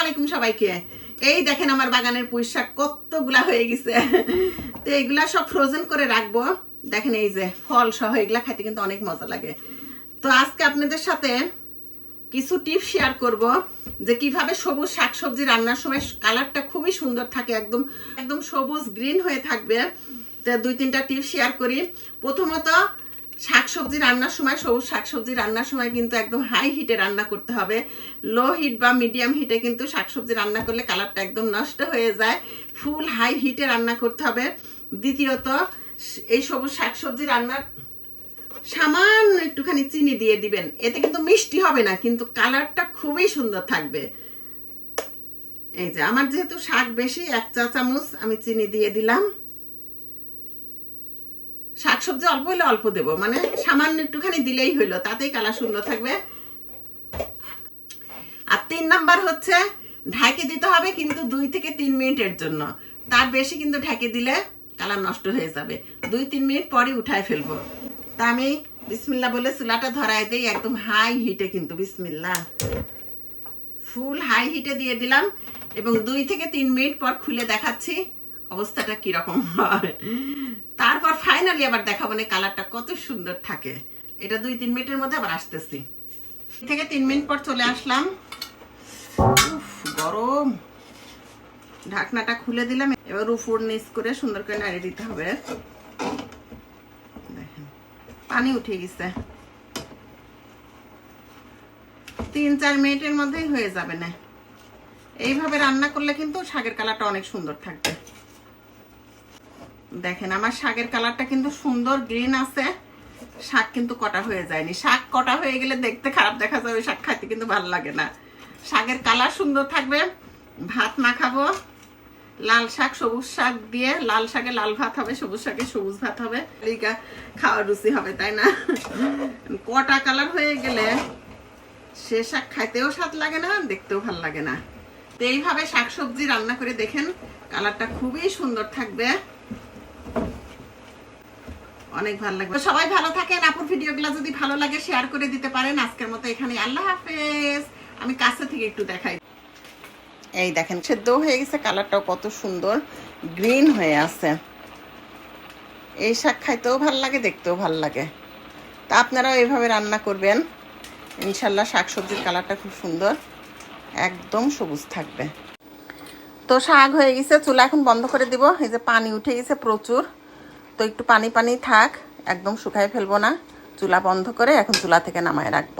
আলাইকুম সবাইকে। এই দেখেন আমার বাগানের পুঁই শাক কতগুলা হয়ে গেছে। তো এগুলা সব ফ্রোজেন করে রাখব। দেখেন এই যে ফল সহ এগুলা খাইতে কিন্তু অনেক মজা লাগে। তো আজকে আপনাদের সাথে কিছু টিপস শেয়ার করব যে কীভাবে সবুজ শাকসবজি রান্নার সময় কালারটা খুবই সুন্দর থাকে, একদম একদম সবুজ গ্রিন হয়ে থাকবে। তো দুই তিনটা টিপস শেয়ার করি। প্রথমত শাকসবজি রান্নার সময়, সবুজ শাকসবজি রান্নার সময় কিন্তু একদম হাই হিটে রান্না করতে হবে। লো হিট বা মিডিয়াম হিটে কিন্তু শাকসবজি রান্না করলে কালারটা একদম নষ্ট হয়ে যায়। ফুল হাই হিটে রান্না করতে হবে। দ্বিতীয়ত, এই সবুজ শাকসবজি রান্নার সামান্য একটুখানি চিনি দিয়ে দিবেন। এতে কিন্তু মিষ্টি হবে না, কিন্তু কালারটা খুবই সুন্দর থাকবে। এই যে, আমার যেহেতু শাক বেশি, এক চা চামচ আমি চিনি দিয়ে দিলাম। শাকসবজি অল্প হলে অল্প দেবো মানে সামান্য একটুখানি দিলেই হইল তাতেই কালার সুন্দর থাকবে। আর তিন নাম্বার হচ্ছে, ঢাকে দিতে হবে কিন্তু দুই থেকে তিন মিনিটের জন্য। তার বেশি কিন্তু ঢাকে দিলে কালার নষ্ট হয়ে যাবে। দুই তিন মিনিট পরে উঠায় ফেলব। তা আমি বিসমিল্লা বলে চুলাটা ধরাই দেই, একদম হাই হিটে কিন্তু, বিসমিল্লা। ফুল হাই হিটে দিয়ে দিলাম এবং দুই থেকে তিন মিনিট পর খুলে দেখাচ্ছি। অবস্থাটা কীরকম হয়? তারপর ফাইনালি আবার দেখাবো না কালারটা কত সুন্দর থাকে। এটা দুই তিন মিনিটের মধ্যে আবার আসতেছি। থেকে তিন মিনিট পর চলে আসলাম। গরম। ঢাকনাটা খুলে দিলাম, এবার উপর নিচ করে সুন্দর করে নাড়িয়ে দিতে হবে। পানি উঠে গেছে। তিন চার মিনিটের মধ্যেই হয়ে যাবে না। এইভাবে রান্না করলে কিন্তু শাকের কালারটা অনেক সুন্দর থাকবে। দেখেন, আমার শাকের কালারটা কিন্তু সুন্দর গ্রিন আছে। শাক কিন্তু কটা হয়ে যায়নি। শাক কটা হয়ে গেলে দেখতে খারাপ দেখা যাবে শাক খাইতে কিন্তু ভালো লাগে না। শাকের কালার সুন্দর থাকবে। ভাত মাখাবো লাল শাক, সবুজ শাক দিয়ে, লাল শাকে লাল ভাত হবে, সবুজ শাকে সবুজ ভাত হবে। খাওয়ার রুচি হবে, তাই না? কটা কালার হয়ে গেলে সে শাক খাইতেও স্বাদ লাগে না, দেখতেও ভালো লাগে না। তো এইভাবে শাকসবজি রান্না করে দেখেন, কালারটা খুবই সুন্দর থাকবে। অনেক ভালো লাগবে। সবাই ভালো থাকেন। আপুর ভিডিওগুলো যদি ভালো লাগে, শেয়ার করে দিতে পারেন। আজকের মতো এখানে। আল্লাহ হাফেজ। আমি কাছে থেকে একটু দেখাই। এই দেখেন সেদ্ধ হয়ে গেছে। কালারটাও কত সুন্দর। গ্রিন হয়ে আছে। এই শাক খাইতেও ভালো লাগে, দেখতেও ভালো লাগে। তা আপনারাও এইভাবে রান্না করবেন। ইনশাল্লাহ শাকসবজির কালারটা খুব সুন্দর। একদম সবুজ থাকবে। তো শাক হয়ে গেছে। চুলা এখন বন্ধ করে দিব। এই যে পানি উঠে গেছে প্রচুর। তো একটু পানি পানি থাক, একদম শুকায় ফেলব না। চুলা বন্ধ করে এখন চুলা থেকে নামায় রাখব।